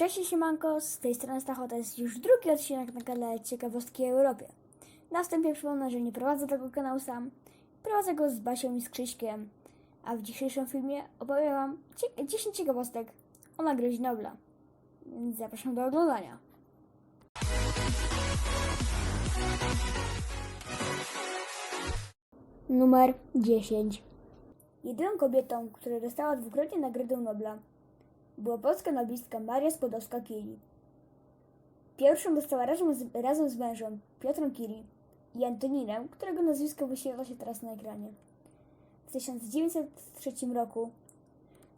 Cześć siemanko, z tej strony Stacho, to jest już drugi odcinek na kanale Ciekawostki Europie. Na wstępie przypomnę, że nie prowadzę tego kanału sam, prowadzę go z Basią i z Krzyśkiem, a w dzisiejszym filmie opowiem Wam cie- 10 ciekawostek o Nagrodzie Nobla. Więc zapraszam do oglądania. Numer 10 Jedyną kobietą, która dostała dwukrotnie Nagrodę Nobla, była polska noblistka Maria Skłodowska-Curie. Pierwszą dostała razem z, razem z mężem Piotrem Curie i Antoninem, którego nazwisko wyświetla się teraz na ekranie. W 1903 roku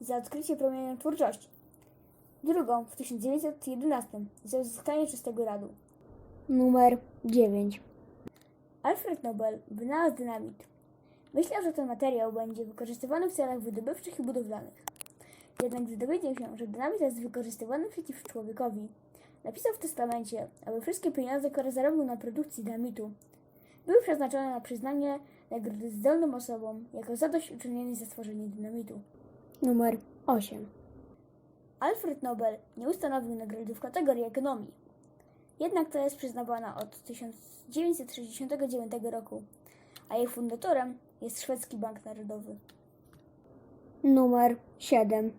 za odkrycie promienia twórczości. Drugą w 1911 za uzyskanie czystego radu. Numer 9 Alfred Nobel wynalazł dynamit. Myślał, że ten materiał będzie wykorzystywany w celach wydobywczych i budowlanych. Jednak gdy dowiedział się, że dynamit jest wykorzystywany przeciw człowiekowi, napisał w testamencie, aby wszystkie pieniądze, które zarobił na produkcji dynamitu, były przeznaczone na przyznanie nagrody zdolnym osobom jako zadośćuczynienie za stworzenie dynamitu. Numer 8 Alfred Nobel nie ustanowił nagrody w kategorii ekonomii. Jednak to jest przyznawana od 1969 roku, a jej fundatorem jest Szwedzki Bank Narodowy. Numer 7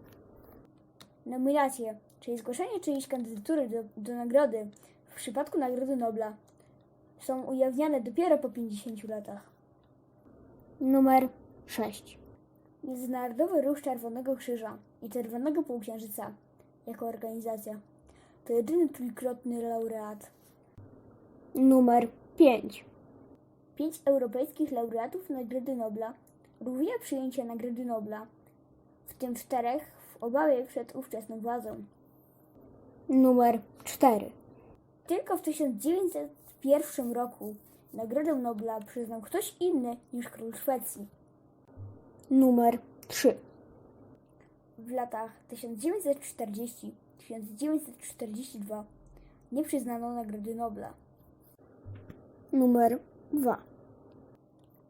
Nominacje, czyli zgłoszenie czyjejś kandydatury do, do nagrody w przypadku Nagrody Nobla są ujawniane dopiero po 50 latach. Numer 6 Międzynarodowy Ruch Czerwonego Krzyża i Czerwonego Półksiężyca jako organizacja to jedyny trójkrotny laureat. Numer 5 Pięć europejskich laureatów Nagrody Nobla równia przyjęcie Nagrody Nobla, w tym czterech w obawie przed ówczesną władzą. Numer 4 Tylko w 1901 roku Nagrodę Nobla przyznał ktoś inny niż król Szwecji. Numer 3 W latach 1940-1942 nie przyznano Nagrody Nobla. Numer 2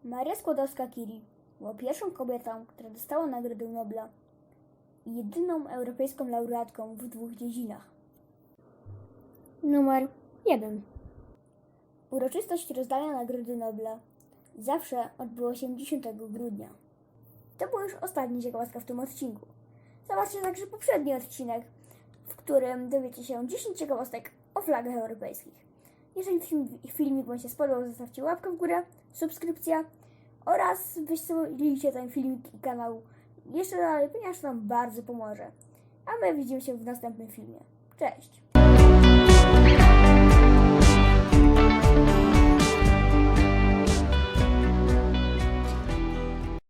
Maria Skłodowska-Curie była pierwszą kobietą, która dostała Nagrodę Nobla i jedyną europejską laureatką w dwóch dziedzinach. Numer 1 Uroczystość rozdania Nagrody Nobla zawsze odbyło się 10 grudnia. To była już ostatnia ciekawostka w tym odcinku. Zobaczcie także poprzedni odcinek, w którym dowiecie się 10 ciekawostek o flagach europejskich. Jeżeli film, filmik Wam się spodobał, zostawcie łapkę w górę, subskrypcja oraz wyślijcie ten filmik i kanał jeszcze dalej, ponieważ nam bardzo pomoże. A my widzimy się w następnym filmie. Cześć!